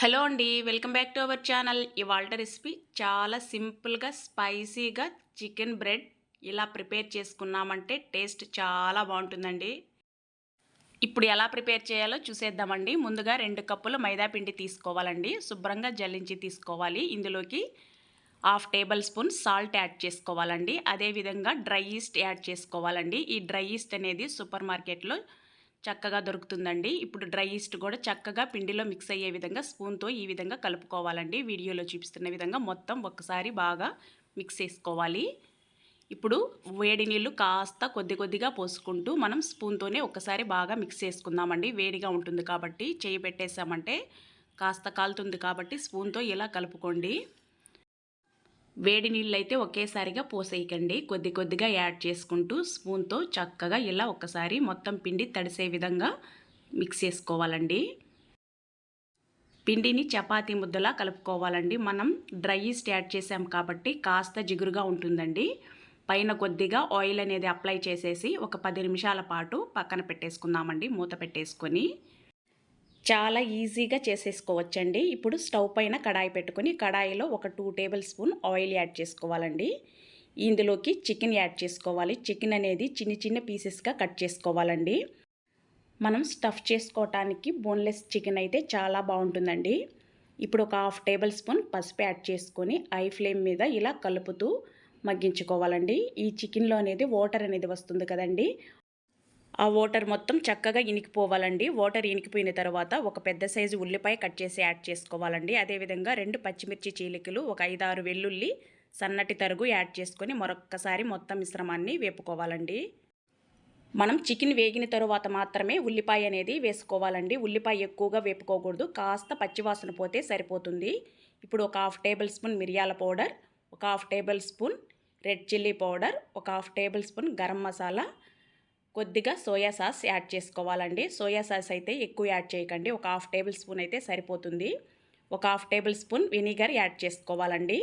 Hello అండి welcome back to our channel. ఇవాళ recipe చాలా సింపుల్గా స్పైసీగా చికెన్ బ్రెడ్ ఇలా ప్రిపేర్ చేసుకున్నామంటే టేస్ట్ చాలా బాగుంటుందండి. ఇప్పుడు ఎలా ప్రిపేర్ చేయాలో చూసేద్దామండి. ముందుగా రెండు కప్పులు మైదాపిండి తీసుకోవాలండి. శుభ్రంగా జల్లించి తీసుకోవాలి. ఇందులోకి half table spoon salt add చేసుకోవాలండి. అదేవిధంగా డ్రై ఈస్ట్ యాడ్ చేసుకోవాలండి. ఈ డ్రై ఈస్ట్ అనేది సూపర్ మార్కెట్లో చక్కగా దొరుకుతుందండి. ఇప్పుడు డ్రై ఈస్ట్ కూడా చక్కగా పిండిలో మిక్స్ అయ్యే విధంగా స్పూన్తో ఈ విధంగా కలుపుకోవాలండి. వీడియోలో చూపిస్తున్న విధంగా మొత్తం ఒక్కసారి బాగా మిక్స్ చేసుకోవాలి. ఇప్పుడు వేడి నీళ్ళు కాస్త కొద్ది కొద్దిగా పోసుకుంటూ మనం స్పూన్తోనే ఒకసారి బాగా మిక్స్ చేసుకుందామండి. వేడిగా ఉంటుంది కాబట్టి చేయి పెట్టేసామంటే కాస్త కాలుతుంది కాబట్టి స్పూన్తో ఇలా కలుపుకోండి. వేడి నీళ్ళు అయితే ఒకేసారిగా పోసేయకండి. కొద్ది కొద్దిగా యాడ్ చేసుకుంటూ స్పూన్తో చక్కగా ఇలా ఒకసారి మొత్తం పిండి తడిసే విధంగా మిక్స్ చేసుకోవాలండి. పిండిని చపాతి ముద్దలా కలుపుకోవాలండి. మనం డ్రై ఈస్ట్ యాడ్ చేసాం కాబట్టి కాస్త జిగురుగా ఉంటుందండి. పైన కొద్దిగా ఆయిల్ అనేది అప్లై చేసేసి ఒక పది నిమిషాల పాటు పక్కన పెట్టేసుకుందామండి. మూత పెట్టేసుకొని చాలా ఈజీగా చేసేసుకోవచ్చండి. ఇప్పుడు స్టవ్ పైన కడాయి పెట్టుకొని కడాయిలో ఒక two tablespoon oil add చేసుకోవాలండి. ఇందులోకి చికెన్ యాడ్ చేసుకోవాలి. చికెన్ అనేది చిన్న చిన్న పీసెస్గా కట్ చేసుకోవాలండి. మనం స్టఫ్ చేసుకోవటానికి బోన్లెస్ చికెన్ అయితే చాలా బాగుంటుందండి. ఇప్పుడు ఒక హాఫ్ టేబుల్ స్పూన్ పసుపు యాడ్ చేసుకొని ఐ ఫ్లేమ్ మీద ఇలా కలుపుతూ మగ్గించుకోవాలండి. ఈ చికెన్లో అనేది వాటర్ అనేది వస్తుంది కదండి. ఆ వాటర్ మొత్తం చక్కగా ఇనికిపోవాలండి. వాటర్ ఇనికిపోయిన తర్వాత ఒక పెద్ద సైజు ఉల్లిపాయ కట్ చేసి యాడ్ చేసుకోవాలండి. అదేవిధంగా రెండు పచ్చిమిర్చి చీలికలు ఒక ఐదారు వెల్లుల్లి సన్నటి తరుగు యాడ్ చేసుకొని మరొక్కసారి మొత్తం మిశ్రమాన్ని వేపుకోవాలండి. మనం చికెన్ వేగిన తరువాత మాత్రమే ఉల్లిపాయ అనేది వేసుకోవాలండి. ఉల్లిపాయ ఎక్కువగా వేపుకోకూడదు. కాస్త పచ్చివాసన పోతే సరిపోతుంది. ఇప్పుడు ఒక హాఫ్ టేబుల్ స్పూన్ మిరియాల పౌడర్ ఒక half tablespoon red chilli powder ఒక half table spoon garam masala కొద్దిగా సోయా సాస్ యాడ్ చేసుకోవాలండి. సోయా సాస్ అయితే ఎక్కువ యాడ్ చేయకండి. ఒక హాఫ్ టేబుల్ స్పూన్ అయితే సరిపోతుంది. ఒక half table spoon vinegar add చేసుకోవాలండి.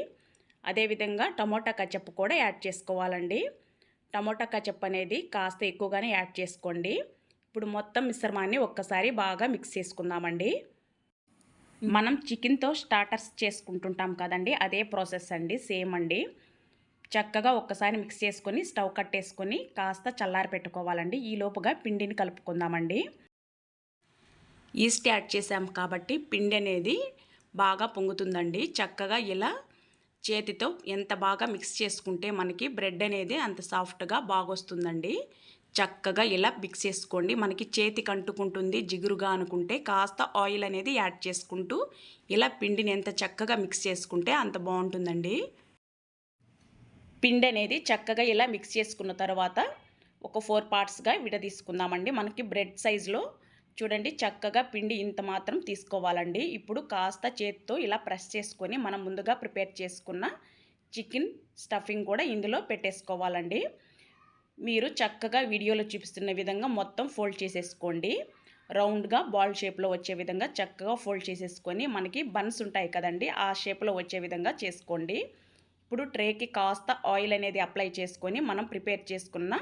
అదేవిధంగా టమోటా కచప్ కూడా యాడ్ చేసుకోవాలండి. టమోటా కచప్ అనేది కాస్త ఎక్కువగానే యాడ్ చేసుకోండి. ఇప్పుడు మొత్తం మిశ్రమాన్ని ఒక్కసారి బాగా మిక్స్ చేసుకుందామండి. మనం చికెన్తో స్టార్టర్స్ చేసుకుంటుంటాం కదండి అదే ప్రాసెస్ అండి సేమ్ అండి. చక్కగా ఒక్కసారి మిక్స్ చేసుకొని స్టవ్ కట్టేసుకొని కాస్త చల్లారి పెట్టుకోవాలండి. ఈ పిండిని కలుపుకుందామండి. ఈస్ట్ యాడ్ చేసాం కాబట్టి పిండి అనేది బాగా పొంగుతుందండి. చక్కగా ఇలా చేతితో ఎంత బాగా మిక్స్ చేసుకుంటే మనకి బ్రెడ్ అనేది అంత సాఫ్ట్గా బాగొస్తుందండి. చక్కగా ఇలా మిక్స్ చేసుకోండి. మనకి చేతికి అంటుకుంటుంది జిగురుగా అనుకుంటే కాస్త ఆయిల్ అనేది యాడ్ చేసుకుంటూ ఇలా పిండిని ఎంత చక్కగా మిక్స్ చేసుకుంటే అంత బాగుంటుందండి. పిండి అనేది చక్కగా ఇలా మిక్స్ చేసుకున్న తర్వాత ఒక ఫోర్ పార్ట్స్గా విడదీసుకుందామండి. మనకి బ్రెడ్ సైజులో చూడండి చక్కగా పిండి ఇంత మాత్రం తీసుకోవాలండి. ఇప్పుడు కాస్త చేతితో ఇలా ప్రెస్ చేసుకొని మనం ముందుగా ప్రిపేర్ చేసుకున్న చికెన్ స్టఫింగ్ కూడా ఇందులో పెట్టేసుకోవాలండి. మీరు చక్కగా వీడియోలో చూపిస్తున్న విధంగా మొత్తం ఫోల్డ్ చేసేసుకోండి. రౌండ్గా బాల్ షేప్లో వచ్చే విధంగా చక్కగా ఫోల్డ్ చేసేసుకొని మనకి బన్స్ ఉంటాయి కదండి ఆ షేప్లో వచ్చే విధంగా చేసుకోండి. ఇప్పుడు ట్రేకి కాస్త ఆయిల్ అనేది అప్లై చేసుకొని మనం ప్రిపేర్ చేసుకున్న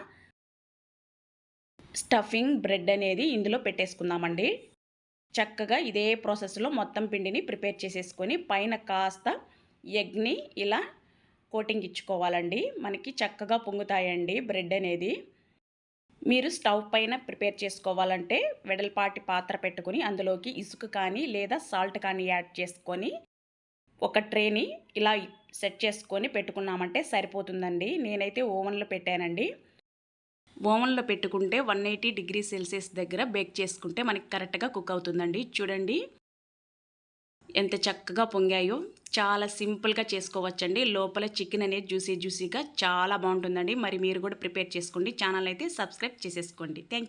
స్టఫింగ్ బ్రెడ్ అనేది ఇందులో పెట్టేసుకుందామండి. చక్కగా ఇదే ప్రాసెస్లో మొత్తం పిండిని ప్రిపేర్ చేసేసుకొని పైన కాస్త ఎగ్ని ఇలా కోటింగ్ ఇచ్చుకోవాలండి. మనకి చక్కగా పొంగుతాయండి బ్రెడ్ అనేది. మీరు స్టవ్ పైన ప్రిపేర్ చేసుకోవాలంటే వెడల్పాటి పాత్ర పెట్టుకొని అందులోకి ఇసుక కానీ లేదా సాల్ట్ కానీ యాడ్ చేసుకొని ఒక ట్రేని ఇలా సెట్ చేసుకొని పెట్టుకున్నామంటే సరిపోతుందండి. నేనైతే ఓవెన్లో పెట్టానండి. ఓవెన్లో పెట్టుకుంటే వన్ ఎయిటీ డిగ్రీ సెల్సియస్ దగ్గర బేక్ చేసుకుంటే మనకి కరెక్ట్గా కుక్ అవుతుందండి. చూడండి. ఎంత చక్కగా పొంగాయో. చాలా సింపుల్గా చేసుకోవచ్చండి. లోపల చికెన్ అనేది జ్యూసీ జ్యూసీగా చాలా బాగుంటుందండి. మరి మీరు కూడా ప్రిపేర్ చేసుకోండి. ఛానల్ అయితే సబ్స్క్రైబ్ చేసేసుకోండి. థ్యాంక్